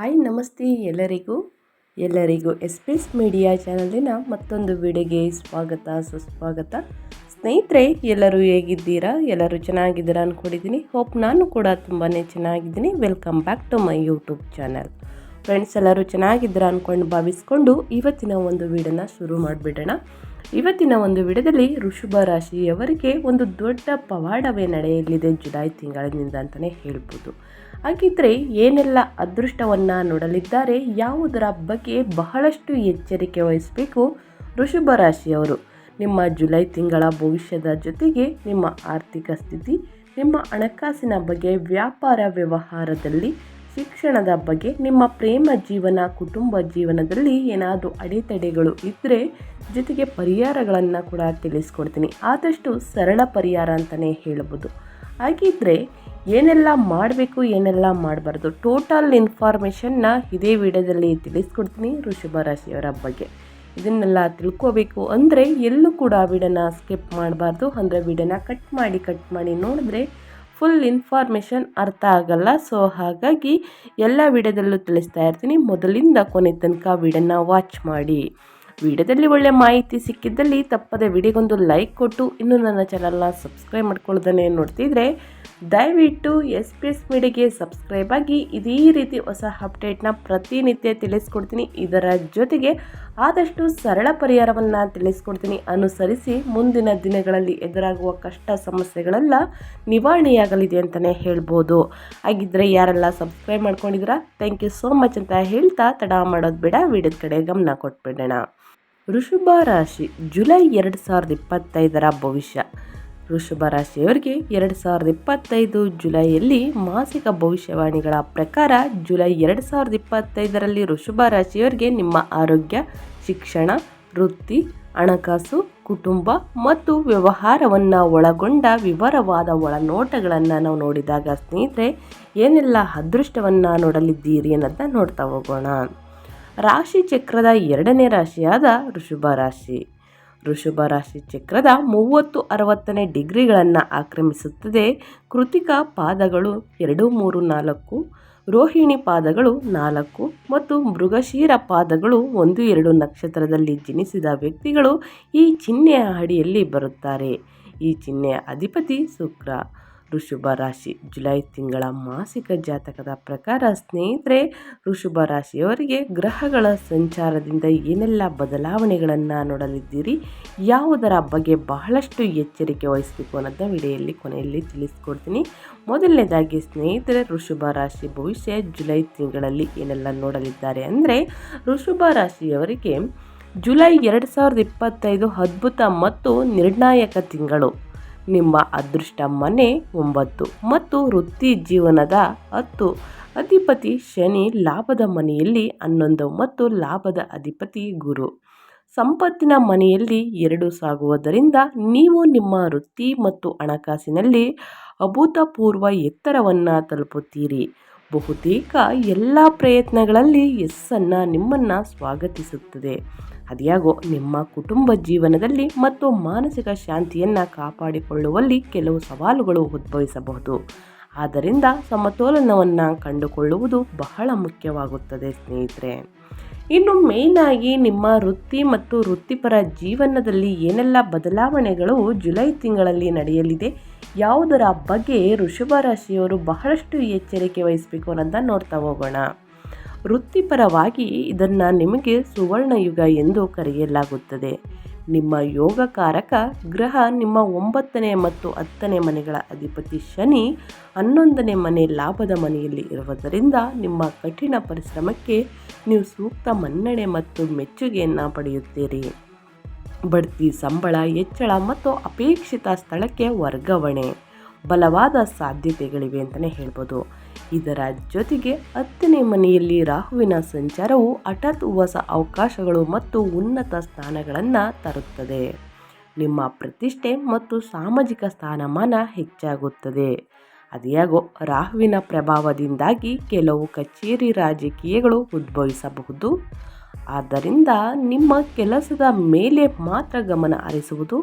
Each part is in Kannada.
ಹಾಯ್, ನಮಸ್ತೆ ಎಲ್ಲರಿಗೂ. ಎಲ್ಲರಿಗೂ ಎಸ್ಪೇಸ್ ಮೀಡಿಯಾ ಚಾನಲಿನ ಮತ್ತೊಂದು ವಿಡಿಯೋಗೆ ಸ್ವಾಗತ, ಸುಸ್ವಾಗತ. ಸ್ನೇಹಿತರೆ, ಎಲ್ಲರೂ ಹೇಗಿದ್ದೀರಾ? ಎಲ್ಲರೂ ಚೆನ್ನಾಗಿದ್ದೀರಾ ಅಂದ್ಕೊಂಡಿದ್ದೀನಿ ಹೋಪ್ ನಾನು ಕೂಡ ತುಂಬಾ ಚೆನ್ನಾಗಿದ್ದೀನಿ. Welcome back to my YouTube channel friends ಎಲ್ಲರೂ ಚೆನ್ನಾಗಿದ್ದೀರಾ ಅಂದ್ಕೊಂಡು ಭಾವಿಸ್ಕೊಂಡು ಇವತ್ತಿನ ಒಂದು ವಿಡಿಯೋನ ಶುರು ಮಾಡಿಬಿಡೋಣ. ಇವತ್ತಿನ ಒಂದು ವಿಡಿಯೋದಲ್ಲಿ ಋಷಭ ರಾಶಿಯವರಿಗೆ ಒಂದು ದೊಡ್ಡ ಪವಾಡವೇ ನಡೆಯಲಿದೆ ಜುಲೈ ತಿಂಗಳಿನಿಂದ ಅಂತಲೇ ಹೇಳ್ಬೋದು. ಹಾಗಿದ್ರೆ ಏನೆಲ್ಲ ಅದೃಷ್ಟವನ್ನು ನೋಡಲಿದ್ದಾರೆ ಯಾವುದರ ಬಗ್ಗೆ ಬಹಳಷ್ಟು ಎಚ್ಚರಿಕೆ ವಹಿಸಬೇಕು ಋಷಭ ರಾಶಿಯವರು. ನಿಮ್ಮ ಜುಲೈ ತಿಂಗಳ ಭವಿಷ್ಯದ ಜೊತೆಗೆ ನಿಮ್ಮ ಆರ್ಥಿಕ ಸ್ಥಿತಿ, ನಿಮ್ಮ ಹಣಕಾಸಿನ ಬಗ್ಗೆ, ವ್ಯಾಪಾರ ವ್ಯವಹಾರದಲ್ಲಿ, ಶಿಕ್ಷಣದ ಬಗ್ಗೆ, ನಿಮ್ಮ ಪ್ರೇಮ ಜೀವನ, ಕುಟುಂಬ ಜೀವನದಲ್ಲಿ ಏನಾದರೂ ಅಡೆತಡೆಗಳು ಇದ್ದರೆ ಜೊತೆಗೆ ಪರಿಹಾರಗಳನ್ನು ಕೂಡ ತಿಳಿಸ್ಕೊಡ್ತೀನಿ. ಆದಷ್ಟು ಸರಳ ಪರಿಹಾರ ಅಂತಲೇ ಹೇಳ್ಬೋದು. ಹಾಗಿದ್ರೆ ಏನೆಲ್ಲ ಮಾಡಬೇಕು, ಏನೆಲ್ಲ ಮಾಡಬಾರ್ದು ಟೋಟಲ್ ಇನ್ಫಾರ್ಮೇಷನ್ನ ಇದೇ ವಿಡಿಯೋದಲ್ಲಿ ತಿಳಿಸ್ಕೊಡ್ತೀನಿ ಋಷಭ ರಾಶಿಯವರ ಬಗ್ಗೆ. ಇದನ್ನೆಲ್ಲ ತಿಳ್ಕೋಬೇಕು ಅಂದರೆ ಎಲ್ಲೂ ಕೂಡ ವಿಡನ ಸ್ಕಿಪ್ ಮಾಡಬಾರ್ದು. ಅಂದರೆ ವಿಡನ ಕಟ್ ಮಾಡಿ ಕಟ್ ಮಾಡಿ ನೋಡಿದ್ರೆ ಫುಲ್ ಇನ್ಫಾರ್ಮೇಷನ್ ಅರ್ಥ ಆಗಲ್ಲ. ಸೊ ಹಾಗಾಗಿ ಎಲ್ಲ ವಿಡಿಯೋದಲ್ಲೂ ತಿಳಿಸ್ತಾ ಇರ್ತೀನಿ. ಮೊದಲಿಂದ ಕೊನೆ ತನಕ ವಿಡಿಯೋನ ವಾಚ್ ಮಾಡಿ. ವಿಡಿಯೋದಲ್ಲಿ ಒಳ್ಳೆ ಮಾಹಿತಿ ಸಿಕ್ಕಿದ್ದಲ್ಲಿ ತಪ್ಪದೆ ವಿಡಿಯೋಗೊಂದು ಲೈಕ್ ಕೊಟ್ಟು ಇನ್ನು ನನ್ನ ಚಾನಲ್ನ ಸಬ್ಸ್ಕ್ರೈಬ್ ಮಾಡ್ಕೊಳ್ಳೋದನ್ನೇ ನೋಡ್ತಿದ್ರೆ ದಯವಿಟ್ಟು ಎಸ್ ಪಿ ಎಸ್ ಮೀಡಿಯಾಗೆ ಸಬ್ಸ್ಕ್ರೈಬ್ ಆಗಿ ಇದೇ ರೀತಿ ಹೊಸ ಅಪ್ಡೇಟ್ನ ಪ್ರತಿನಿತ್ಯ ತಿಳಿಸ್ಕೊಡ್ತೀನಿ. ಇದರ ಜೊತೆಗೆ ಆದಷ್ಟು ಸರಳ ಪರಿಹಾರವನ್ನು ತಿಳಿಸ್ಕೊಡ್ತೀನಿ. ಅನುಸರಿಸಿ ಮುಂದಿನ ದಿನಗಳಲ್ಲಿ ಎದುರಾಗುವ ಕಷ್ಟ ಸಮಸ್ಯೆಗಳೆಲ್ಲ ನಿವಾರಣೆಯಾಗಲಿದೆ ಅಂತಲೇ ಹೇಳ್ಬೋದು. ಹಾಗಿದ್ದರೆ ಯಾರೆಲ್ಲ ಸಬ್ಸ್ಕ್ರೈಬ್ ಮಾಡ್ಕೊಂಡಿದ್ದೀರಾ? ಥ್ಯಾಂಕ್ ಯು ಸೋ ಮಚ್ ಅಂತ ಹೇಳ್ತಾ ತಡ ಮಾಡೋದು ಬೇಡ. ವಿಡಿಯೋದ ಕಡೆ ಗಮನ ಕೊಟ್ಬಿಡೋಣ. ಋಷಭ ರಾಶಿ ಜುಲೈ ಎರಡು ಸಾವಿರದ ಇಪ್ಪತ್ತೈದರ ಭವಿಷ್ಯ. ವೃಷಭ ರಾಶಿಯವರಿಗೆ ಎರಡು ಸಾವಿರದ ಇಪ್ಪತ್ತೈದು ಜುಲೈಯಲ್ಲಿ ಮಾಸಿಕ ಭವಿಷ್ಯವಾಣಿಗಳ ಪ್ರಕಾರ ಜುಲೈ ಎರಡು ಸಾವಿರದ ಇಪ್ಪತ್ತೈದರಲ್ಲಿ ವೃಷಭ ರಾಶಿಯವರಿಗೆ ನಿಮ್ಮ ಆರೋಗ್ಯ, ಶಿಕ್ಷಣ, ವೃತ್ತಿ, ಹಣಕಾಸು, ಕುಟುಂಬ ಮತ್ತು ವ್ಯವಹಾರವನ್ನು ಒಳಗೊಂಡ ವಿವರವಾದ ಒಳನೋಟಗಳನ್ನು ನಾವು ನೋಡಿದಾಗ ಸ್ನೇಹಿತರೆ, ಏನೆಲ್ಲ ಅದೃಷ್ಟವನ್ನು ನೋಡಲಿದ್ದೀರಿ ಅನ್ನೋದನ್ನ ನೋಡ್ತಾ ಹೋಗೋಣ. ರಾಶಿ ಚಕ್ರದ ಎರಡನೇ ರಾಶಿಯಾದ ಋಷಭ ರಾಶಿ. ಋಷಭ ರಾಶಿ ಚಕ್ರದ ಮೂವತ್ತು ಅರವತ್ತನೇ ಡಿಗ್ರಿಗಳನ್ನು ಆಕ್ರಮಿಸುತ್ತದೆ. ಕೃತಿಕ ಪಾದಗಳು ಎರಡು, ಮೂರು, ನಾಲ್ಕು, ರೋಹಿಣಿ ಪಾದಗಳು ನಾಲ್ಕು ಮತ್ತು ಮೃಗಶೀರ ಪಾದಗಳು ಒಂದು, ಎರಡು ನಕ್ಷತ್ರದಲ್ಲಿ ಜನಿಸಿದ ವ್ಯಕ್ತಿಗಳು ಈ ಚಿಹ್ನೆಯ ಅಡಿಯಲ್ಲಿ ಬರುತ್ತಾರೆ. ಈ ಚಿಹ್ನೆಯ ಅಧಿಪತಿ ಶುಕ್ರ. ಋಷಭ ರಾಶಿ ಜುಲೈ ತಿಂಗಳ ಮಾಸಿಕ ಜಾತಕದ ಪ್ರಕಾರ ಸ್ನೇಹಿತರೆ ಋಷಭ ರಾಶಿಯವರಿಗೆ ಗ್ರಹಗಳ ಸಂಚಾರದಿಂದ ಏನೆಲ್ಲ ಬದಲಾವಣೆಗಳನ್ನು ನೋಡಲಿದ್ದೀರಿ, ಯಾವುದರ ಬಗ್ಗೆ ಬಹಳಷ್ಟು ಎಚ್ಚರಿಕೆ ವಹಿಸಬೇಕು ಅನ್ನೋದನ್ನ ವಿಡಿಯೋಯಲ್ಲಿ ಕೊನೆಯಲ್ಲಿ ತಿಳಿಸ್ಕೊಡ್ತೀನಿ. ಮೊದಲನೇದಾಗಿ ಸ್ನೇಹಿತರೆ ಋಷಭ ರಾಶಿ ಭವಿಷ್ಯ ಜುಲೈ ತಿಂಗಳಲ್ಲಿ ಏನೆಲ್ಲ ನೋಡಲಿದ್ದಾರೆ ಅಂದರೆ ಋಷಭ ರಾಶಿಯವರಿಗೆ ಜುಲೈ ಎರಡು ಸಾವಿರದ ಇಪ್ಪತ್ತೈದು ಅದ್ಭುತ ಮತ್ತು ನಿರ್ಣಾಯಕ ತಿಂಗಳು. ನಿಮ್ಮ ಅದೃಷ್ಟ ಮನೆ ಒಂಬತ್ತು ಮತ್ತು ವೃತ್ತಿ ಜೀವನದ ಹತ್ತು. ಅಧಿಪತಿ ಶನಿ ಲಾಭದ ಮನೆಯಲ್ಲಿ ಹನ್ನೊಂದು ಮತ್ತು ಲಾಭದ ಅಧಿಪತಿ ಗುರು. ಸಂಪತ್ತಿನ ಮನೆಯಲ್ಲಿ ಎರಡು ಸಾಗುವುದರಿಂದ ನೀವು ನಿಮ್ಮ ವೃತ್ತಿ ಮತ್ತು ಹಣಕಾಸಿನಲ್ಲಿ ಅಭೂತಪೂರ್ವ ಎತ್ತರವನ್ನು ತಲುಪುತ್ತೀರಿ. ಬಹುತೇಕ ಎಲ್ಲ ಪ್ರಯತ್ನಗಳಲ್ಲಿ ಯಸ್ಸನ್ನು ನಿಮ್ಮನ್ನು ಸ್ವಾಗತಿಸುತ್ತದೆ. ಅದ್ಯಾಗೋ ನಿಮ್ಮ ಕುಟುಂಬ ಜೀವನದಲ್ಲಿ ಮತ್ತು ಮಾನಸಿಕ ಶಾಂತಿಯನ್ನು ಕಾಪಾಡಿಕೊಳ್ಳುವಲ್ಲಿ ಕೆಲವು ಸವಾಲುಗಳು ಉದ್ಭವಿಸಬಹುದು. ಆದ್ದರಿಂದ ಸಮತೋಲನವನ್ನು ಕಂಡುಕೊಳ್ಳುವುದು ಬಹಳ ಮುಖ್ಯವಾಗುತ್ತದೆ, ಸ್ನೇಹಿತರೆ. ಇನ್ನು ಮೇಯ್ನಾಗಿ ನಿಮ್ಮ ವೃತ್ತಿ ಮತ್ತು ವೃತ್ತಿಪರ ಜೀವನದಲ್ಲಿ ಏನೆಲ್ಲ ಬದಲಾವಣೆಗಳು ಜುಲೈ ತಿಂಗಳಲ್ಲಿ ನಡೆಯಲಿದೆ, ಯಾವುದರ ಬಗ್ಗೆ ಋಷಭ ರಾಶಿಯವರು ಬಹಳಷ್ಟು ಎಚ್ಚರಿಕೆ ವಹಿಸಬೇಕು ಅನ್ನೋದನ್ನು ನೋಡ್ತಾ ಹೋಗೋಣ. ವೃತ್ತಿಪರವಾಗಿ ಇದನ್ನು ನಿಮಗೆ ಸುವರ್ಣಯುಗ ಎಂದು ಕರೆಯಲಾಗುತ್ತದೆ. ನಿಮ್ಮ ಯೋಗಕಾರಕ ಗ್ರಹ ನಿಮ್ಮ ಒಂಬತ್ತನೇ ಮತ್ತು ಹತ್ತನೇ ಮನೆಗಳ ಅಧಿಪತಿ ಶನಿ ಹನ್ನೊಂದನೇ ಮನೆ ಲಾಭದ ಮನೆಯಲ್ಲಿ ಇರುವುದರಿಂದ ನಿಮ್ಮ ಕಠಿಣ ಪರಿಶ್ರಮಕ್ಕೆ ನೀವು ಸೂಕ್ತ ಮನ್ನಣೆ ಮತ್ತು ಮೆಚ್ಚುಗೆಯನ್ನು ಪಡೆಯುತ್ತೀರಿ. ಬಡ್ತಿ, ಸಂಬಳ, ಹೆಚ್ಚಳ ಮತ್ತು ಅಪೇಕ್ಷಿತ ಸ್ಥಳಕ್ಕೆ ವರ್ಗಾವಣೆ. ಬಲವಾದ ಸಾಧ್ಯತೆಗಳಿವೆ ಅಂತಲೇ ಹೇಳ್ಬೋದು. ಇದರ ಜೊತೆಗೆ ಹತ್ತನೇ ಮನೆಯಲ್ಲಿ ರಾಹುವಿನ ಸಂಚಾರವು ಹಠಾತ್ ಹೊಸ ಅವಕಾಶಗಳು ಮತ್ತು ಉನ್ನತ ಸ್ಥಾನಗಳನ್ನು ತರುತ್ತದೆ. ನಿಮ್ಮ ಪ್ರತಿಷ್ಠೆ ಮತ್ತು ಸಾಮಾಜಿಕ ಸ್ಥಾನಮಾನ ಹೆಚ್ಚಾಗುತ್ತದೆ. ಅದಿಯಾಗೋ ರಾಹುವಿನ ಪ್ರಭಾವದಿಂದಾಗಿ ಕೆಲವು ಕಚೇರಿ ರಾಜಕೀಯಗಳು ಉದ್ಭವಿಸಬಹುದು. ಆದ್ದರಿಂದ ನಿಮ್ಮ ಕೆಲಸದ ಮೇಲೆ ಮಾತ್ರ ಗಮನ ಹರಿಸುವುದು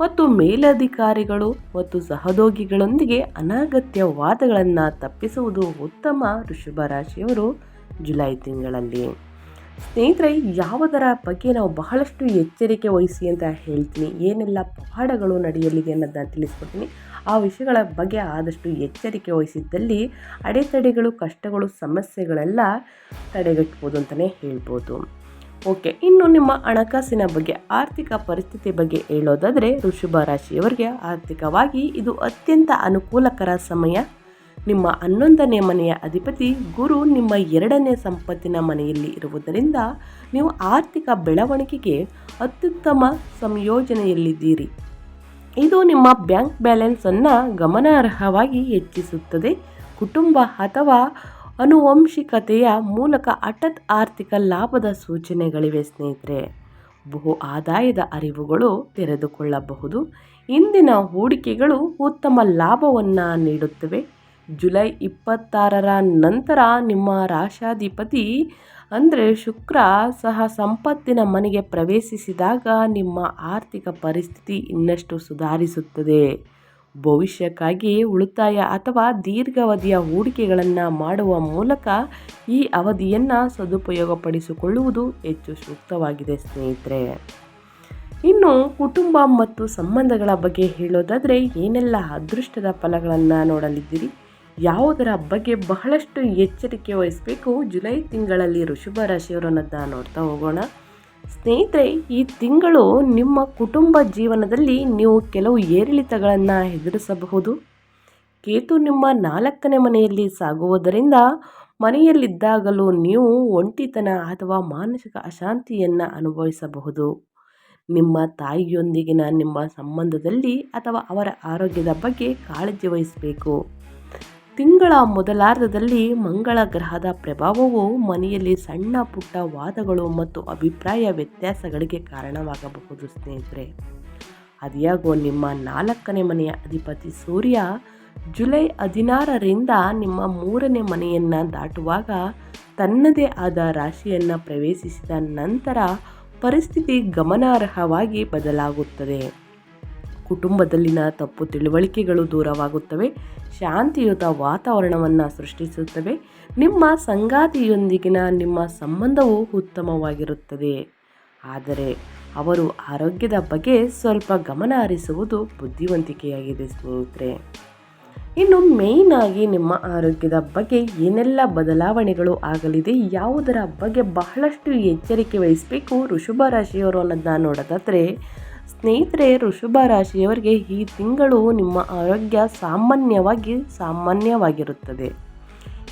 ಮತ್ತು ಮೇಲಧಿಕಾರಿಗಳು ಮತ್ತು ಸಹೋದ್ಯೋಗಿಗಳೊಂದಿಗೆ ಅನಗತ್ಯ ವಾದಗಳನ್ನು ತಪ್ಪಿಸುವುದು ಉತ್ತಮ ಋಷಭ ರಾಶಿಯವರು ಜುಲೈ ತಿಂಗಳಲ್ಲಿ. ಸ್ನೇಹಿತರೆ, ಯಾವುದರ ಬಗ್ಗೆ ನಾವು ಬಹಳಷ್ಟು ಎಚ್ಚರಿಕೆ ವಹಿಸಿ ಅಂತ ಹೇಳ್ತೀನಿ. ಏನೆಲ್ಲ ಪವಾಡಗಳು ನಡೆಯಲಿದೆ ಅನ್ನೋದನ್ನ ತಿಳಿಸ್ಕೊಡ್ತೀನಿ. ಆ ವಿಷಯಗಳ ಬಗ್ಗೆ ಆದಷ್ಟು ಎಚ್ಚರಿಕೆ ವಹಿಸಿದ್ದಲ್ಲಿ ಅಡೆತಡೆಗಳು, ಕಷ್ಟಗಳು, ಸಮಸ್ಯೆಗಳೆಲ್ಲ ತಡೆಗಟ್ಬೋದು ಅಂತಲೇ ಹೇಳ್ಬೋದು. ಓಕೆ, ಇನ್ನು ನಿಮ್ಮ ಹಣಕಾಸಿನ ಬಗ್ಗೆ, ಆರ್ಥಿಕ ಪರಿಸ್ಥಿತಿ ಬಗ್ಗೆ ಹೇಳೋದಾದರೆ ಋಷಭ ರಾಶಿಯವರಿಗೆ ಆರ್ಥಿಕವಾಗಿ ಇದು ಅತ್ಯಂತ ಅನುಕೂಲಕರ ಸಮಯ. ನಿಮ್ಮ ಹನ್ನೊಂದನೇ ಮನೆಯ ಅಧಿಪತಿ ಗುರು ನಿಮ್ಮ ಎರಡನೇ ಸಂಪತ್ತಿನ ಮನೆಯಲ್ಲಿ ಇರುವುದರಿಂದ, ನೀವು ಆರ್ಥಿಕ ಬೆಳವಣಿಗೆಗೆ ಅತ್ಯುತ್ತಮ ಸಂಯೋಜನೆಯಲ್ಲಿದ್ದೀರಿ. ಇದು ನಿಮ್ಮ ಬ್ಯಾಂಕ್ ಬ್ಯಾಲೆನ್ಸನ್ನು ಗಮನಾರ್ಹವಾಗಿ ಹೆಚ್ಚಿಸುತ್ತದೆ. ಕುಟುಂಬ ಅಥವಾ ಅನುವಂಶಿಕತೆಯ ಮೂಲಕ ಹಠಾತ್ ಆರ್ಥಿಕ ಲಾಭದ ಸೂಚನೆಗಳಿವೆ ಸ್ನೇಹಿತರೆ. ಬಹು ಆದಾಯದ ಅರಿವುಗಳು ತೆರೆದುಕೊಳ್ಳಬಹುದು. ಇಂದಿನ ಹೂಡಿಕೆಗಳು ಉತ್ತಮ ಲಾಭವನ್ನು ನೀಡುತ್ತವೆ. ಜುಲೈ ಇಪ್ಪತ್ತಾರರ ನಂತರ ನಿಮ್ಮ ರಾಶಾಧಿಪತಿ ಅಂದರೆ ಶುಕ್ರ ಸಹ ಸಂಪತ್ತಿನ ಮನೆಗೆ ಪ್ರವೇಶಿಸಿದಾಗ ನಿಮ್ಮ ಆರ್ಥಿಕ ಪರಿಸ್ಥಿತಿ ಇನ್ನಷ್ಟು ಸುಧಾರಿಸುತ್ತದೆ. ಭವಿಷ್ಯಕ್ಕಾಗಿ ಉಳಿತಾಯ ಅಥವಾ ದೀರ್ಘಾವಧಿಯ ಹೂಡಿಕೆಗಳನ್ನು ಮಾಡುವ ಮೂಲಕ ಈ ಅವಧಿಯನ್ನು ಸದುಪಯೋಗಪಡಿಸಿಕೊಳ್ಳುವುದು ಹೆಚ್ಚು ಸೂಕ್ತವಾಗಿದೆ, ಸ್ನೇಹಿತರೆ. ಇನ್ನು ಕುಟುಂಬ ಮತ್ತು ಸಂಬಂಧಗಳ ಬಗ್ಗೆ ಹೇಳೋದಾದರೆ, ಏನೆಲ್ಲ ಅದೃಷ್ಟದ ಫಲಗಳನ್ನು ನೋಡಲಿದ್ದೀರಿ? ಯಾವುದರ ಬಗ್ಗೆ ಬಹಳಷ್ಟು ಎಚ್ಚರಿಕೆ ವಹಿಸಬೇಕು? ಜುಲೈ ತಿಂಗಳಲ್ಲಿ ಋಷಭ ರಾಶಿಯವರನ್ನದ ನೋಡ್ತಾ ಹೋಗೋಣ. ಸ್ನೇಹಿತರೆ, ಈ ತಿಂಗಳು ನಿಮ್ಮ ಕುಟುಂಬ ಜೀವನದಲ್ಲಿ ನೀವು ಕೆಲವು ಏರಿಳಿತಗಳನ್ನು ಎದುರಿಸಬಹುದು. ಕೇತು ನಿಮ್ಮ ನಾಲ್ಕನೇ ಮನೆಯಲ್ಲಿ ಸಾಗುವುದರಿಂದ ಮನೆಯಲ್ಲಿದ್ದಾಗಲೂ ನೀವು ಒಂಟಿತನ ಅಥವಾ ಮಾನಸಿಕ ಅಶಾಂತಿಯನ್ನು ಅನುಭವಿಸಬಹುದು. ನಿಮ್ಮ ತಾಯಿಯೊಂದಿಗಿನ ನಿಮ್ಮ ಸಂಬಂಧದಲ್ಲಿ ಅಥವಾ ಅವರ ಆರೋಗ್ಯದ ಬಗ್ಗೆ ಕಾಳಜಿ ವಹಿಸಬೇಕು. ತಿಂಗಳ ಮೊದಲಾರ್ಧದಲ್ಲಿ ಮಂಗಳ ಗ್ರಹದ ಪ್ರಭಾವವು ಮನೆಯಲ್ಲಿ ಸಣ್ಣ ಪುಟ್ಟ ವಾದಗಳು ಮತ್ತು ಅಭಿಪ್ರಾಯ ವ್ಯತ್ಯಾಸಗಳಿಗೆ ಕಾರಣವಾಗಬಹುದು, ಸ್ನೇಹಿತರೆ. ಅದ್ಯಾಗೋ ನಿಮ್ಮ ನಾಲ್ಕನೇ ಮನೆಯ ಅಧಿಪತಿ ಸೂರ್ಯ ಜುಲೈ ಹದಿನಾರರಿಂದ ನಿಮ್ಮ ಮೂರನೇ ಮನೆಯನ್ನು ದಾಟುವಾಗ ತನ್ನದೇ ಆದ ರಾಶಿಯನ್ನು ಪ್ರವೇಶಿಸಿದ ನಂತರ ಪರಿಸ್ಥಿತಿ ಗಮನಾರ್ಹವಾಗಿ ಬದಲಾಗುತ್ತದೆ. ಕುಟುಂಬದಲ್ಲಿನ ತಪ್ಪು ತಿಳುವಳಿಕೆಗಳು ದೂರವಾಗುತ್ತವೆ. ಶಾಂತಿಯುತ ವಾತಾವರಣವನ್ನು ಸೃಷ್ಟಿಸುತ್ತವೆ. ನಿಮ್ಮ ಸಂಗಾತಿಯೊಂದಿಗಿನ ನಿಮ್ಮ ಸಂಬಂಧವು ಉತ್ತಮವಾಗಿರುತ್ತದೆ. ಆದರೆ ಅವರು ಆರೋಗ್ಯದ ಬಗ್ಗೆ ಸ್ವಲ್ಪ ಗಮನ ಹರಿಸುವುದು ಬುದ್ಧಿವಂತಿಕೆಯಾಗಿದೆ ಸ್ನೇಹಿತರೆ. ಇನ್ನು ಮೇಯ್ನ್ ಆಗಿ ನಿಮ್ಮ ಆರೋಗ್ಯದ ಬಗ್ಗೆ ಏನೆಲ್ಲ ಬದಲಾವಣೆಗಳು ಆಗಲಿದೆ, ಯಾವುದರ ಬಗ್ಗೆ ಬಹಳಷ್ಟು ಎಚ್ಚರಿಕೆ ವಹಿಸಬೇಕು ರಾಶಿಯವರು ಅನ್ನೋದನ್ನ ನೋಡೋದಾದರೆ ಸ್ನೇಹಿತರೆ ಋಷಭ ರಾಶಿಯವರಿಗೆ ಈ ತಿಂಗಳು ನಿಮ್ಮ ಆರೋಗ್ಯ ಸಾಮಾನ್ಯವಾಗಿ ಸಾಮಾನ್ಯವಾಗಿರುತ್ತದೆ.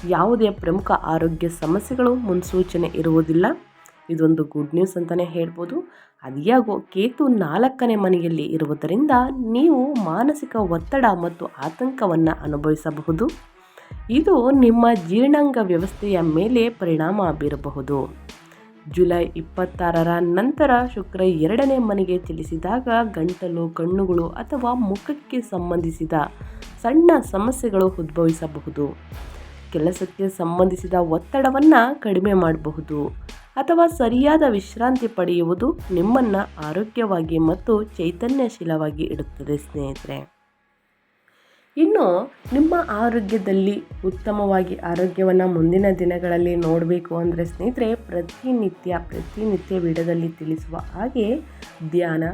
ಯಾವುದೇ ಪ್ರಮುಖ ಆರೋಗ್ಯ ಸಮಸ್ಯೆಗಳು ಮುನ್ಸೂಚನೆ ಇರುವುದಿಲ್ಲ. ಇದೊಂದು ಗುಡ್ ನ್ಯೂಸ್ ಅಂತಲೇ ಹೇಳ್ಬೋದು. ಅದಿಯಾಗೋ ಕೇತು ನಾಲ್ಕನೇ ಮನೆಯಲ್ಲಿ ಇರುವುದರಿಂದ ನೀವು ಮಾನಸಿಕ ಒತ್ತಡ ಮತ್ತು ಆತಂಕವನ್ನು ಅನುಭವಿಸಬಹುದು. ಇದು ನಿಮ್ಮ ಜೀರ್ಣಾಂಗ ವ್ಯವಸ್ಥೆಯ ಮೇಲೆ ಪರಿಣಾಮ ಬೀರಬಹುದು. ಜುಲೈ ಇಪ್ಪತ್ತಾರರ ನಂತರ ಶುಕ್ರ ಎರಡನೇ ಮನೆಗೆ ಚಲಿಸಿದಾಗ ಗಂಟಲು, ಕಣ್ಣುಗಳು ಅಥವಾ ಮುಖಕ್ಕೆ ಸಂಬಂಧಿಸಿದ ಸಣ್ಣ ಸಮಸ್ಯೆಗಳು ಉದ್ಭವಿಸಬಹುದು. ಕೆಲಸಕ್ಕೆ ಸಂಬಂಧಿಸಿದ ಒತ್ತಡವನ್ನು ಕಡಿಮೆ ಮಾಡಬಹುದು ಅಥವಾ ಸರಿಯಾದ ವಿಶ್ರಾಂತಿ ಪಡೆಯುವುದು ನಿಮ್ಮನ್ನು ಆರೋಗ್ಯವಾಗಿ ಮತ್ತು ಚೈತನ್ಯಶೀಲವಾಗಿ ಇಡುತ್ತದೆ, ಸ್ನೇಹಿತರೆ. ಇನ್ನು ನಿಮ್ಮ ಆರೋಗ್ಯದಲ್ಲಿ ಉತ್ತಮವಾಗಿ ಆರೋಗ್ಯವನ್ನು ಮುಂದಿನ ದಿನಗಳಲ್ಲಿ ನೋಡಬೇಕು ಅಂದರೆ ಸ್ನೇಹಿತರೆ, ಪ್ರತಿನಿತ್ಯ ಪ್ರತಿನಿತ್ಯ ವಿಡದಲ್ಲಿ ತಿಳಿಸುವ ಹಾಗೆ ಧ್ಯಾನ,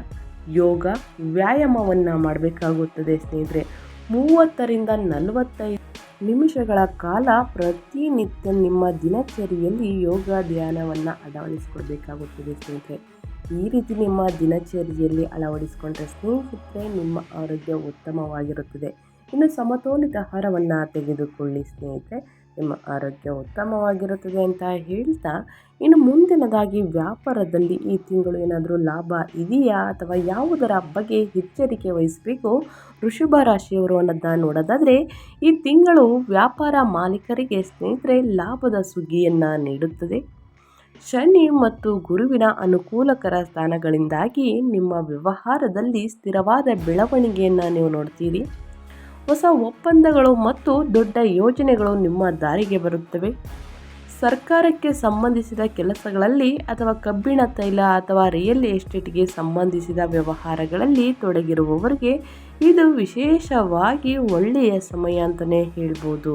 ಯೋಗ, ವ್ಯಾಯಾಮವನ್ನು ಮಾಡಬೇಕಾಗುತ್ತದೆ ಸ್ನೇಹಿತರೆ. ಮೂವತ್ತರಿಂದ ನಲವತ್ತೈದು ನಿಮಿಷಗಳ ಕಾಲ ಪ್ರತಿನಿತ್ಯ ನಿಮ್ಮ ದಿನಚರಿಯಲ್ಲಿ ಯೋಗ, ಧ್ಯಾನವನ್ನು ಅಳವಡಿಸಿಕೊಡ್ಬೇಕಾಗುತ್ತದೆ ಸ್ನೇಹಿತರೆ. ಈ ರೀತಿ ನಿಮ್ಮ ದಿನಚರಿಯಲ್ಲಿ ಅಳವಡಿಸಿಕೊಂಡ್ರೆ ಸ್ನೇಹಿತರೆ, ನಿಮ್ಮ ಆರೋಗ್ಯ ಉತ್ತಮವಾಗಿರುತ್ತದೆ. ಇನ್ನು ಸಮತೋಲಿತ ಆಹಾರವನ್ನು ತೆಗೆದುಕೊಳ್ಳಿ, ಸ್ನೇಹಿತರೆ. ನಿಮ್ಮ ಆರೋಗ್ಯ ಉತ್ತಮವಾಗಿರುತ್ತದೆ ಅಂತ ಹೇಳ್ತಾ, ಇನ್ನು ಮುಂದಿನದಾಗಿ ವ್ಯಾಪಾರದಲ್ಲಿ ಈ ತಿಂಗಳು ಏನಾದರೂ ಲಾಭ ಇದೆಯಾ? ಅಥವಾ ಯಾವುದರ ಬಗ್ಗೆ ಎಚ್ಚರಿಕೆ ವಹಿಸಬೇಕು? ಋಷಭ ರಾಶಿಯವರು ಅನ್ನೋದನ್ನ ನೋಡೋದಾದರೆ, ಈ ತಿಂಗಳು ವ್ಯಾಪಾರ ಮಾಲೀಕರಿಗೆ, ಸ್ನೇಹಿತರೆ, ಲಾಭದ ಸುಗ್ಗಿಯನ್ನು ನೀಡುತ್ತದೆ. ಶನಿ ಮತ್ತು ಗುರುವಿನ ಅನುಕೂಲಕರ ಸ್ಥಾನಗಳಿಂದಾಗಿ ನಿಮ್ಮ ವ್ಯವಹಾರದಲ್ಲಿ ಸ್ಥಿರವಾದ ಬೆಳವಣಿಗೆಯನ್ನು ನೀವು ನೋಡ್ತೀರಿ. ಹೊಸ ಒಪ್ಪಂದಗಳು ಮತ್ತು ದೊಡ್ಡ ಯೋಜನೆಗಳು ನಿಮ್ಮ ದಾರಿಗೆ ಬರುತ್ತವೆ. ಸರ್ಕಾರಕ್ಕೆ ಸಂಬಂಧಿಸಿದ ಕೆಲಸಗಳಲ್ಲಿ ಅಥವಾ ಕಬ್ಬಿಣ ತೈಲ ಅಥವಾ ರಿಯಲ್ ಎಸ್ಟೇಟ್ಗೆ ಸಂಬಂಧಿಸಿದ ವ್ಯವಹಾರಗಳಲ್ಲಿ ತೊಡಗಿರುವವರಿಗೆ ಇದು ವಿಶೇಷವಾಗಿ ಒಳ್ಳೆಯ ಸಮಯ ಅಂತಲೇ ಹೇಳ್ಬೋದು.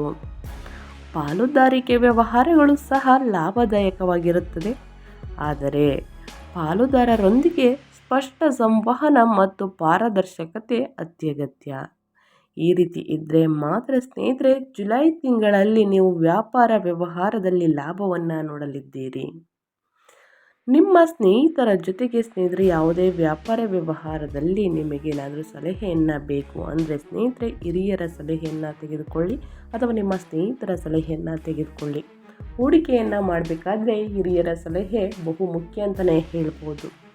ಪಾಲುದಾರಿಕೆ ವ್ಯವಹಾರಗಳು ಸಹ ಲಾಭದಾಯಕವಾಗಿರುತ್ತದೆ ಆದರೆ ಪಾಲುದಾರರೊಂದಿಗೆ ಸ್ಪಷ್ಟ ಸಂವಹನ ಮತ್ತು ಪಾರದರ್ಶಕತೆ ಅತ್ಯಗತ್ಯ. ಈ ರೀತಿ ಇದ್ದರೆ ಮಾತ್ರ ಸ್ನೇಹಿತರೆ, ಜುಲೈ ತಿಂಗಳಲ್ಲಿ ನೀವು ವ್ಯಾಪಾರ ವ್ಯವಹಾರದಲ್ಲಿ ಲಾಭವನ್ನು ನೋಡಲಿದ್ದೀರಿ. ನಿಮ್ಮ ಸ್ನೇಹಿತರ ಜೊತೆಗೆ ಸ್ನೇಹಿತರೆ, ಯಾವುದೇ ವ್ಯಾಪಾರ ವ್ಯವಹಾರದಲ್ಲಿ ನಿಮಗೇನಾದರೂ ಸಲಹೆಯನ್ನು ಬೇಕು ಅಂದರೆ ಸ್ನೇಹಿತರೆ, ಹಿರಿಯರ ಸಲಹೆಯನ್ನು ತೆಗೆದುಕೊಳ್ಳಿ ಅಥವಾ ನಿಮ್ಮ ಸ್ನೇಹಿತರ ಸಲಹೆಯನ್ನು ತೆಗೆದುಕೊಳ್ಳಿ. ಹೂಡಿಕೆಯನ್ನು ಮಾಡಬೇಕಾದ್ರೆ ಹಿರಿಯರ ಸಲಹೆ ಬಹು ಮುಖ್ಯ ಅಂತಲೇ ಹೇಳ್ಬೋದು.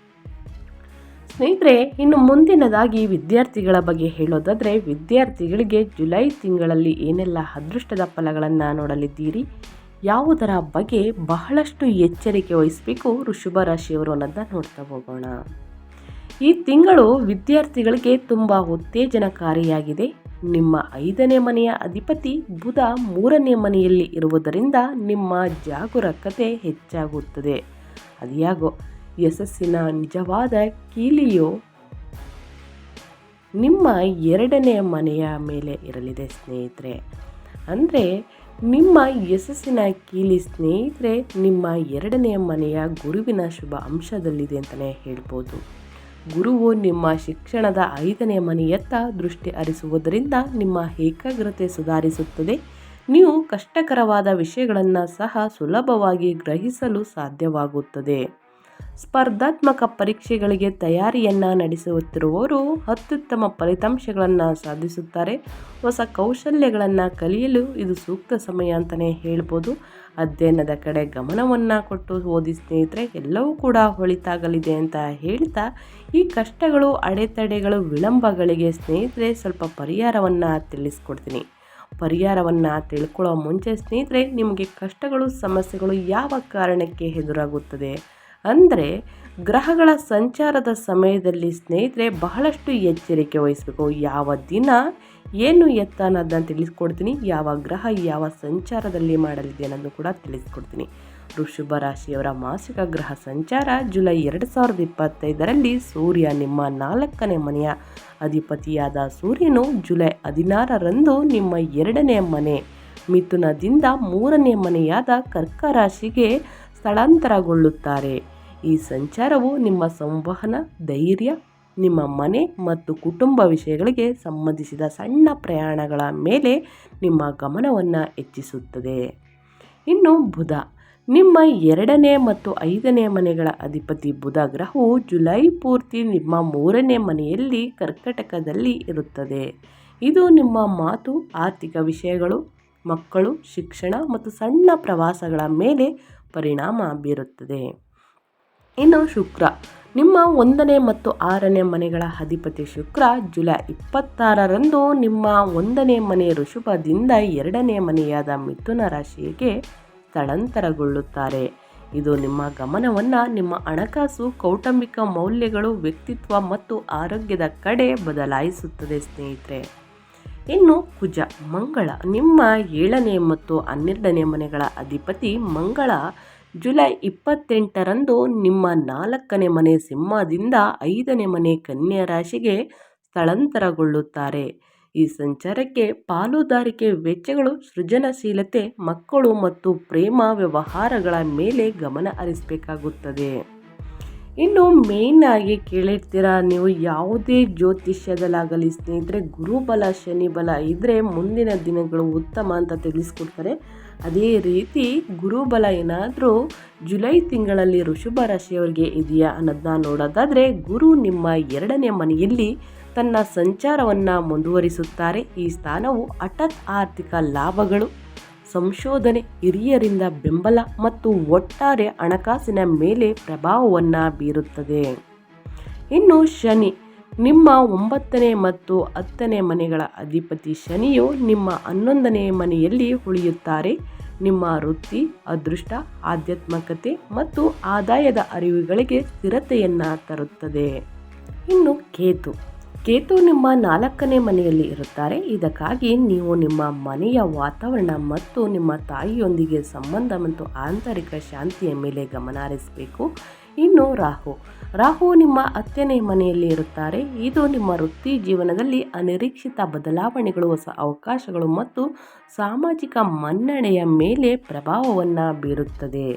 ಸ್ನೇಹಿತರೆ, ಇನ್ನು ಮುಂದಿನದಾಗಿ ವಿದ್ಯಾರ್ಥಿಗಳ ಬಗ್ಗೆ ಹೇಳೋದಾದರೆ, ವಿದ್ಯಾರ್ಥಿಗಳಿಗೆ ಜುಲೈ ತಿಂಗಳಲ್ಲಿ ಏನೆಲ್ಲ ಅದೃಷ್ಟದ ಫಲಗಳನ್ನು ನೋಡಲಿದ್ದೀರಿ, ಯಾವುದರ ಬಗ್ಗೆ ಬಹಳಷ್ಟು ಎಚ್ಚರಿಕೆ ವಹಿಸಬೇಕು ಋಷಭ ರಾಶಿಯವರು ಅನ್ನೋದನ್ನ ನೋಡ್ತಾ ಹೋಗೋಣ. ಈ ತಿಂಗಳು ವಿದ್ಯಾರ್ಥಿಗಳಿಗೆ ತುಂಬ ಉತ್ತೇಜನಕಾರಿಯಾಗಿದೆ. ನಿಮ್ಮ ಐದನೇ ಮನೆಯ ಅಧಿಪತಿ ಬುಧ ಮೂರನೇ ಮನೆಯಲ್ಲಿ ಇರುವುದರಿಂದ ನಿಮ್ಮ ಜಾಗರೂಕತೆ ಹೆಚ್ಚಾಗುತ್ತದೆ. ಅದ್ಯಾಗೋ ಯಶಸ್ಸಿನ ನಿಜವಾದ ಕೀಲಿಯು ನಿಮ್ಮ ಎರಡನೇ ಮನೆಯ ಮೇಲೆ ಇರಲಿದೆ, ಸ್ನೇಹಿತರೆ. ಅಂದರೆ, ನಿಮ್ಮ ಯಶಸ್ಸಿನ ಕೀಲಿ ಸ್ನೇಹಿತರೆ, ನಿಮ್ಮ ಎರಡನೇ ಮನೆಯ ಗುರುವಿನ ಶುಭ ಅಂಶದಲ್ಲಿದೆ ಅಂತಲೇ ಹೇಳ್ಬೋದು. ಗುರುವು ನಿಮ್ಮ ಶಿಕ್ಷಣದ ಐದನೇ ಮನೆಯತ್ತ ದೃಷ್ಟಿ ಹರಿಸುವುದರಿಂದ ನಿಮ್ಮ ಏಕಾಗ್ರತೆ ಸುಧಾರಿಸುತ್ತದೆ. ನೀವು ಕಷ್ಟಕರವಾದ ವಿಷಯಗಳನ್ನು ಸಹ ಸುಲಭವಾಗಿ ಗ್ರಹಿಸಲು ಸಾಧ್ಯವಾಗುತ್ತದೆ. ಸ್ಪರ್ಧಾತ್ಮಕ ಪರೀಕ್ಷೆಗಳಿಗೆ ತಯಾರಿಯನ್ನು ನಡೆಸುತ್ತಿರುವವರು ಅತ್ಯುತ್ತಮ ಫಲಿತಾಂಶಗಳನ್ನು ಸಾಧಿಸುತ್ತಾರೆ. ಹೊಸ ಕೌಶಲ್ಯಗಳನ್ನು ಕಲಿಯಲು ಇದು ಸೂಕ್ತ ಸಮಯ ಅಂತಲೇ ಹೇಳ್ಬೋದು. ಅಧ್ಯಯನದ ಕಡೆ ಗಮನವನ್ನು ಕೊಟ್ಟು ಓದಿ ಸ್ನೇಹಿತರೆ, ಎಲ್ಲವೂ ಕೂಡ ಒಳಿತಾಗಲಿದೆ ಅಂತ ಹೇಳ್ತಾ, ಈ ಕಷ್ಟಗಳು, ಅಡೆತಡೆಗಳು, ವಿಳಂಬಗಳಿಗೆ ಸ್ನೇಹಿತರೆ, ಸ್ವಲ್ಪ ಪರಿಹಾರವನ್ನು ತಿಳಿಸ್ಕೊಡ್ತೀನಿ. ಪರಿಹಾರವನ್ನು ತಿಳ್ಕೊಳ್ಳೋ ಮುಂಚೆ ಸ್ನೇಹಿತರೆ, ನಿಮಗೆ ಕಷ್ಟಗಳು, ಸಮಸ್ಯೆಗಳು ಯಾವ ಕಾರಣಕ್ಕೆ ಎದುರಾಗುತ್ತದೆ? ಅಂದರೆ ಗ್ರಹಗಳ ಸಂಚಾರದ ಸಮಯದಲ್ಲಿ ಸ್ನೇಹಿತರೆ ಬಹಳಷ್ಟು ಎಚ್ಚರಿಕೆ ವಹಿಸಬೇಕು. ಯಾವ ದಿನ ಏನು ಎತ್ತ ಅನ್ನೋದನ್ನ ತಿಳಿಸ್ಕೊಡ್ತೀನಿ, ಯಾವ ಗ್ರಹ ಯಾವ ಸಂಚಾರದಲ್ಲಿ ಮಾಡಲಿದೆ ಅನ್ನೋದು ಕೂಡ ತಿಳಿಸ್ಕೊಡ್ತೀನಿ. ಋಷಭ ರಾಶಿಯವರ ಮಾಸಿಕ ಗ್ರಹ ಸಂಚಾರ ಜುಲೈ ಎರಡು ಸಾವಿರದ ಇಪ್ಪತ್ತೈದರಲ್ಲಿ ಸೂರ್ಯ ನಿಮ್ಮ ನಾಲ್ಕನೇ ಮನೆಯ ಅಧಿಪತಿಯಾದ ಸೂರ್ಯನು ಜುಲೈ ಹದಿನಾರರಂದು ನಿಮ್ಮ ಎರಡನೇ ಮನೆ ಮಿಥುನದಿಂದ ಮೂರನೇ ಮನೆಯಾದ ಕರ್ಕ ರಾಶಿಗೆ ಸ್ಥಳಾಂತರಗೊಳ್ಳುತ್ತಾರೆ. ಈ ಸಂಚಾರವು ನಿಮ್ಮ ಸಂವಹನ, ಧೈರ್ಯ, ನಿಮ್ಮ ಮನೆ ಮತ್ತು ಕುಟುಂಬ ವಿಷಯಗಳಿಗೆ ಸಂಬಂಧಿಸಿದ ಸಣ್ಣ ಪ್ರಯಾಣಗಳ ಮೇಲೆ ನಿಮ್ಮ ಗಮನವನ್ನು ಹೆಚ್ಚಿಸುತ್ತದೆ. ಇನ್ನು ಬುಧ. ನಿಮ್ಮ ಎರಡನೇ ಮತ್ತು ಐದನೇ ಮನೆಗಳ ಅಧಿಪತಿ ಬುಧ ಗ್ರಹವು ಜುಲೈ ಪೂರ್ತಿ ನಿಮ್ಮ ಮೂರನೇ ಮನೆಯಲ್ಲಿ ಕರ್ಕಟಕದಲ್ಲಿ ಇರುತ್ತದೆ. ಇದು ನಿಮ್ಮ ಮಾತು, ಆರ್ಥಿಕ ವಿಷಯಗಳು, ಮಕ್ಕಳು, ಶಿಕ್ಷಣ ಮತ್ತು ಸಣ್ಣ ಪ್ರವಾಸಗಳ ಮೇಲೆ ಪರಿಣಾಮ ಬೀರುತ್ತದೆ. ಇನ್ನು ಶುಕ್ರ. ನಿಮ್ಮ ಒಂದನೇ ಮತ್ತು ಆರನೇ ಮನೆಗಳ ಅಧಿಪತಿ ಶುಕ್ರ ಜುಲೈ ಇಪ್ಪತ್ತಾರರಂದು ನಿಮ್ಮ ಒಂದನೇ ಮನೆ ಋಷಭದಿಂದ ಎರಡನೇ ಮನೆಯಾದ ಮಿಥುನ ರಾಶಿಗೆ ಸ್ಥಳಾಂತರಗೊಳ್ಳುತ್ತಾರೆ. ಇದು ನಿಮ್ಮ ಗಮನವನ್ನು ನಿಮ್ಮ ಹಣಕಾಸು, ಕೌಟುಂಬಿಕ ಮೌಲ್ಯಗಳು, ವ್ಯಕ್ತಿತ್ವ ಮತ್ತು ಆರೋಗ್ಯದ ಕಡೆ ಬದಲಾಯಿಸುತ್ತದೆ ಸ್ನೇಹಿತರೆ. ಇನ್ನು ಕುಜ, ಮಂಗಳ, ನಿಮ್ಮ ಏಳನೇ ಮತ್ತು ಹನ್ನೆರಡನೇ ಮನೆಗಳ ಅಧಿಪತಿ ಮಂಗಳ, ಜುಲೈ ಇಪ್ಪತ್ತೆಂಟರಂದು ನಿಮ್ಮ ನಾಲ್ಕನೇ ಮನೆ ಸಿಂಹದಿಂದ ಐದನೇ ಮನೆ ಕನ್ಯಾ ರಾಶಿಗೆ ಸ್ಥಳಾಂತರಗೊಳ್ಳುತ್ತಾರೆ. ಈ ಸಂಚಾರಕ್ಕೆ ಪಾಲುದಾರಿಕೆ ವೆಚ್ಚಗಳು, ಸೃಜನಶೀಲತೆ, ಮಕ್ಕಳು ಮತ್ತು ಪ್ರೇಮ ವ್ಯವಹಾರಗಳ ಮೇಲೆ ಗಮನ ಹರಿಸಬೇಕಾಗುತ್ತದೆ. ಇನ್ನು ಮೇನ್ ಆಗಿ ಕೇಳಿರ್ತೀರ, ನೀವು ಯಾವುದೇ ಜ್ಯೋತಿಷ್ಯದಲ್ಲಾಗಲಿ ಸ್ನೇಹಿತರೆ ಗುರುಬಲ ಶನಿಬಲ ಇದ್ದರೆ ಮುಂದಿನ ದಿನಗಳು ಉತ್ತಮ ಅಂತ ತಿಳಿಸ್ಕೊಡ್ತಾರೆ. ಅದೇ ರೀತಿ ಗುರುಬಲ ಏನಾದರೂ ಜುಲೈ ತಿಂಗಳಲ್ಲಿ ಋಷಭ ರಾಶಿಯವರಿಗೆ ಇದೆಯಾ ಅನ್ನೋದನ್ನ ನೋಡೋದಾದರೆ, ಗುರು ನಿಮ್ಮ ಎರಡನೇ ಮನೆಯಲ್ಲಿ ತನ್ನ ಸಂಚಾರವನ್ನು ಮುಂದುವರಿಸುತ್ತಾರೆ. ಈ ಸ್ಥಾನವು ಹಠತ್ ಆರ್ಥಿಕ ಲಾಭಗಳು ಸಂಶೋಧನೆ ಹಿರಿಯರಿಂದ ಬೆಂಬಲ ಮತ್ತು ಒಟ್ಟಾರೆ ಹಣಕಾಸಿನ ಮೇಲೆ ಪ್ರಭಾವವನ್ನು ಬೀರುತ್ತದೆ. ಇನ್ನು ಶನಿ, ನಿಮ್ಮ ಒಂಬತ್ತನೇ ಮತ್ತು ಹತ್ತನೇ ಮನೆಗಳ ಅಧಿಪತಿ ಶನಿಯು ನಿಮ್ಮ ಹನ್ನೊಂದನೇ ಮನೆಯಲ್ಲಿ ಉಳಿಯುತ್ತಾರೆ. ನಿಮ್ಮ ವೃತ್ತಿ, ಅದೃಷ್ಟ, ಆಧ್ಯಾತ್ಮಿಕತೆ ಮತ್ತು ಆದಾಯದ ಅರಿವುಗಳಿಗೆ ಸ್ಥಿರತೆಯನ್ನು ತರುತ್ತದೆ. ಇನ್ನು ಕೇತು ಕೇತು ನಿಮ್ಮ ನಾಲ್ಕನೇ ಮನೆಯಲ್ಲಿ ಇರುತ್ತಾರೆ. ಇದಕ್ಕಾಗಿ ನೀವು ನಿಮ್ಮ ಮನೆಯ ವಾತಾವರಣ ಮತ್ತು ನಿಮ್ಮ ತಾಯಿಯೊಂದಿಗೆ ಸಂಬಂಧ ಮತ್ತು ಆಂತರಿಕ ಶಾಂತಿಯ ಮೇಲೆ ಗಮನ ಹರಿಸಬೇಕು. ಇನ್ನು ರಾಹು. ರಾಹು ನಿಮ್ಮ ಹತ್ತನೇ ಮನೆಯಲ್ಲಿ ಇರುತ್ತಾರೆ. ಇದು ನಿಮ್ಮ ವೃತ್ತಿ ಜೀವನದಲ್ಲಿ ಅನಿರೀಕ್ಷಿತ ಬದಲಾವಣೆಗಳು, ಹೊಸ ಅವಕಾಶಗಳು ಮತ್ತು ಸಾಮಾಜಿಕ ಮನ್ನಣೆಯ ಮೇಲೆ ಪ್ರಭಾವವನ್ನು ಬೀರುತ್ತದೆ.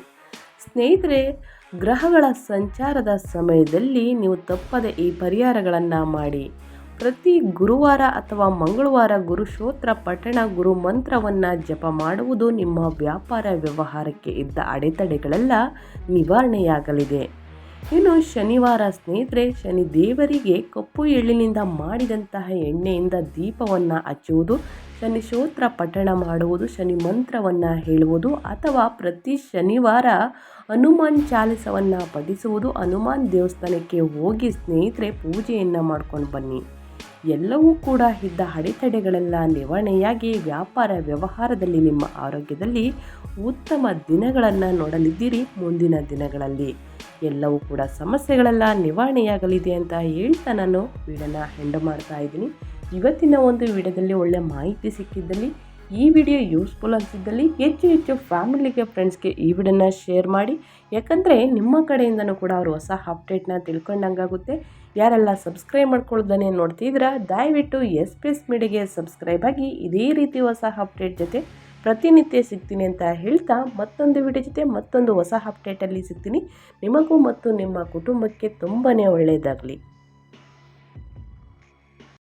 ಸ್ನೇಹಿತರೆ ಗ್ರಹಗಳ ಸಂಚಾರದ ಸಮಯದಲ್ಲಿ ನೀವು ತಪ್ಪದೆ ಈ ಪರಿಹಾರಗಳನ್ನು ಮಾಡಿ. ಪ್ರತಿ ಗುರುವಾರ ಅಥವಾ ಮಂಗಳವಾರ ಗುರುಶೋತ್ರ ಪಠಣ ಗುರು ಮಂತ್ರವನ್ನು ಜಪ ಮಾಡುವುದು ನಿಮ್ಮ ವ್ಯಾಪಾರ ವ್ಯವಹಾರಕ್ಕೆ ಇದ್ದ ಅಡೆತಡೆಗಳೆಲ್ಲ ನಿವಾರಣೆಯಾಗಲಿದೆ. ಇನ್ನು ಶನಿವಾರ ಸ್ನೇಹಿತರೆ, ಶನಿ ದೇವರಿಗೆ ಕಪ್ಪು ಎಳ್ಳಿನಿಂದ ಮಾಡಿದಂತಹ ಎಣ್ಣೆಯಿಂದ ದೀಪವನ್ನು ಹಚ್ಚುವುದು, ಶನಿ ಶ್ರೋತ್ರ ಪಠಣ ಮಾಡುವುದು, ಶನಿ ಮಂತ್ರವನ್ನು ಹೇಳುವುದು ಅಥವಾ ಪ್ರತಿ ಶನಿವಾರ ಹನುಮಾನ್ ಚಾಲಿಸವನ್ನು ಪಠಿಸುವುದು ಹನುಮಾನ್ ದೇವಸ್ಥಾನಕ್ಕೆ ಹೋಗಿ ಸ್ನೇಹಿತರೆ ಪೂಜೆಯನ್ನು ಮಾಡ್ಕೊಂಡು ಬನ್ನಿ. ಎಲ್ಲವೂ ಕೂಡ ಇದ್ದ ಅಡೆತಡೆಗಳೆಲ್ಲ ನಿವಾರಣೆಯಾಗಿ ವ್ಯಾಪಾರ ವ್ಯವಹಾರದಲ್ಲಿ ನಿಮ್ಮ ಆರೋಗ್ಯದಲ್ಲಿ ಉತ್ತಮ ದಿನಗಳನ್ನು ನೋಡಲಿದ್ದೀರಿ ಮುಂದಿನ ದಿನಗಳಲ್ಲಿ. ಎಲ್ಲವೂ ಕೂಡ ಸಮಸ್ಯೆಗಳೆಲ್ಲ ನಿವಾರಣೆಯಾಗಲಿದೆ ಅಂತ ಹೇಳ್ತಾ ನಾನು ವೀಡನ್ನು ಹೆಂಡ ಮಾಡ್ತಾ ಇದ್ದೀನಿ. ಇವತ್ತಿನ ಒಂದು ವಿಡಿಯೋದಲ್ಲಿ ಒಳ್ಳೆಯ ಮಾಹಿತಿ ಸಿಕ್ಕಿದ್ದಲ್ಲಿ ಈ ವಿಡಿಯೋ ಯೂಸ್ಫುಲ್ ಅನಿಸಿದ್ದಲ್ಲಿ ಹೆಚ್ಚು ಹೆಚ್ಚು ಫ್ಯಾಮಿಲಿಗೆ ಫ್ರೆಂಡ್ಸ್ಗೆ ಈ ವಿಡಿಯೋನ ಶೇರ್ ಮಾಡಿ. ಯಾಕಂದರೆ ನಿಮ್ಮ ಕಡೆಯಿಂದನೂ ಕೂಡ ಅವರು ಹೊಸ ಅಪ್ಡೇಟ್ನ ತಿಳ್ಕೊಂಡಂಗಾಗುತ್ತೆ. ಯಾರೆಲ್ಲ ಸಬ್ಸ್ಕ್ರೈಬ್ ಮಾಡ್ಕೊಳ್ಳೋದನ್ನೇ ನೋಡ್ತಿದ್ರೆ ದಯವಿಟ್ಟು ಎಸ್ ಪಿ ಎಸ್ ಮೀಡಿಯಾಗೆ ಸಬ್ಸ್ಕ್ರೈಬ್ ಆಗಿ ಇದೇ ರೀತಿ ಹೊಸ ಅಪ್ಡೇಟ್ ಜೊತೆ ಪ್ರತಿನಿತ್ಯ ಸಿಗ್ತೀನಿ ಅಂತ ಹೇಳ್ತಾ ಮತ್ತೊಂದು ವಿಡಿಯೋ ಜೊತೆ ಮತ್ತೊಂದು ಹೊಸ ಅಪ್ಡೇಟಲ್ಲಿ ಸಿಗ್ತೀನಿ. ನಿಮಗೂ ಮತ್ತು ನಿಮ್ಮ ಕುಟುಂಬಕ್ಕೆ ತುಂಬಾ ಒಳ್ಳೆಯದಾಗಲಿ